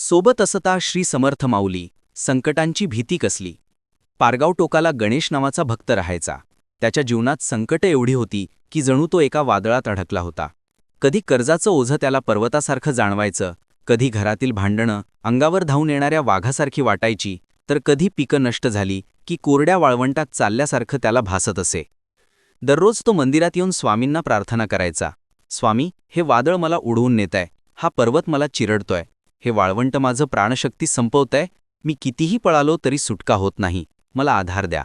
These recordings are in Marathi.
सोबत असता श्री समर्थ माऊली. संकटांची भीती कसली? पारगाव टोकाला गणेश नावाचा भक्त राहायचा. त्याच्या जीवनात संकट एवढी होती की जणू तो एका वादळात अडकला होता. कधी कर्जाचं ओझं त्याला पर्वतासारखं जाणवायचं कधी घरातील भांडणं अंगावर धावून येणाऱ्या वाघासारखी वाटायची तर कधी पिकं नष्ट झाली की कोरड्या वाळवंटात चालल्यासारखं त्याला भासत असे. दररोज तो मंदिरात येऊन स्वामींना प्रार्थना करायचा. स्वामी हे वादळ मला उडवून नेताय. हा पर्वत मला चिरडतोय. हे वाळवंट माझं प्राणशक्ती संपवतंय मी कितीही पळालो तरी सुटका होत नाही मला आधार द्या.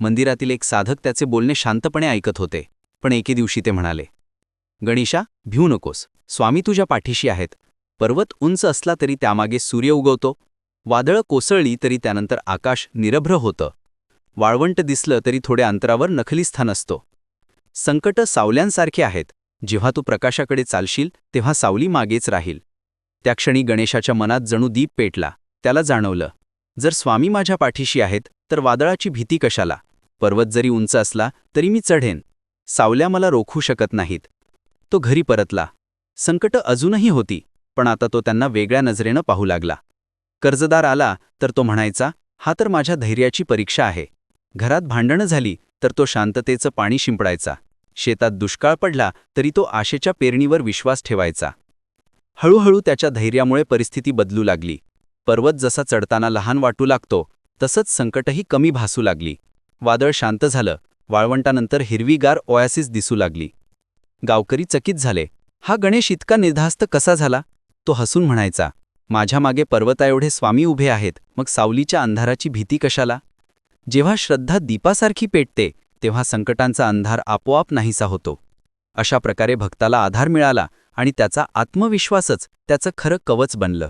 मंदिरातील एक साधक त्याचे बोलणे शांतपणे ऐकत होते पण एके दिवशी ते म्हणाले गणेशा भिऊ नकोस स्वामी तुझ्या पाठीशी आहेत. पर्वत उंच असला तरी त्यामागे सूर्य उगवतो वादळं कोसळली तरी त्यानंतर आकाश निरभ्र होतं. वाळवंट दिसलं तरी थोड्या अंतरावर नखलीस्थान असतो. संकट सावल्यांसारखे आहेत जेव्हा तू प्रकाशाकडे चालशील तेव्हा सावली मागेच राहील. त्या क्षणी गणेशाच्या मनात जणू दीप पेटला. त्याला जाणवलं. जर स्वामी माझ्या पाठीशी आहेत तर वादळाची भीती कशाला? पर्वत जरी उंच असला तरी मी चढेन. सावल्या मला रोखू शकत नाहीत. तो घरी परतला. संकट अजूनही होती पण आता तो त्यांना वेगळ्या नजरेनं पाहू लागला. कर्जदार आला तर तो म्हणायचा हा तर माझ्या धैर्याची परीक्षा आहे. घरात भांडणं झाली तर तो शांततेचं पाणी शिंपडायचा. शेतात दुष्काळ पडला तरी तो आशेच्या पेरणीवर विश्वास ठेवायचा. हळूहळू त्याच्या धैर्यामुळे परिस्थिती बदलू लागली. पर्वत जसा चढताना लहान वाटू लागतो तसंच संकटही कमी भासू लागली. वादळ शांत झालं वाळवंटानंतर हिरवीगार ओयासिस दिसू लागली. गावकरी चकित झाले हा गणेश इतका निर्धास्त कसा झाला? तो हसून म्हणायचा माझ्या मागे पर्वताएवढे स्वामी उभे आहेत मग सावलीच्या अंधाराची भीती कशाला? जेव्हा श्रद्धा दीपासारखी पेटते तेव्हा संकटांचा अंधार आपोआप नाहीसा होतो. अशा प्रकारे भक्ताला आधार मिळाला आणि त्याचा आत्मविश्वासच त्याचं खरं कवच बनलं.